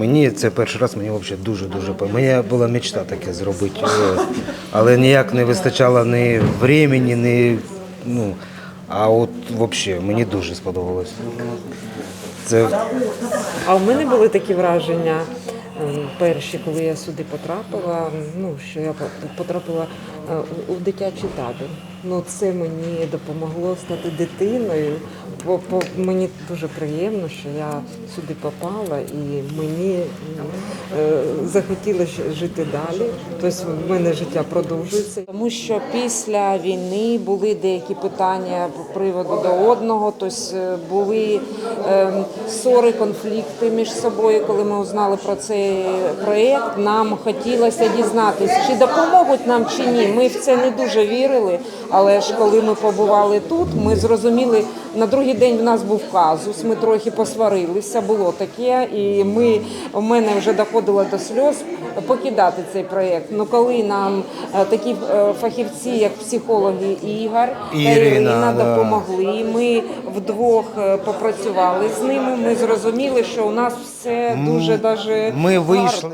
Мені це перший раз, мені взагалі дуже-дуже по- Моя була мечта таке зробити, але ніяк не вистачало ні времени, ні. Ну, а от взагалі мені дуже сподобалось. Це А в мене були такі враження перші, коли я сюди потрапила. Ну що я потрапила е, у дитячий табір. Ну це мені допомогло стати дитиною. Бо по мені дуже приємно, що я сюди попала, і мені е, захотілося жити далі. Тобто в мене життя продовжується. Тому що після війни були деякі питання по приводу до одного, тобто е, були е, ссори, конфлікти між собою. Коли ми узнали про цей проєкт, нам хотілося дізнатися, чи допоможуть нам чи ні. Ми в це не дуже вірили, але ж коли ми побували тут, ми зрозуміли, на другий день в нас був казус, ми трохи посварилися, було таке, і ми, у мене вже доходило до сльоз покидати цей проєкт. Ну коли нам е, такі е, фахівці, як психологи Ігор та Ірина, Ірина, да. допомогли, ми вдвох е, попрацювали з ними, ми зрозуміли, що у нас все дуже даже ми вийшли.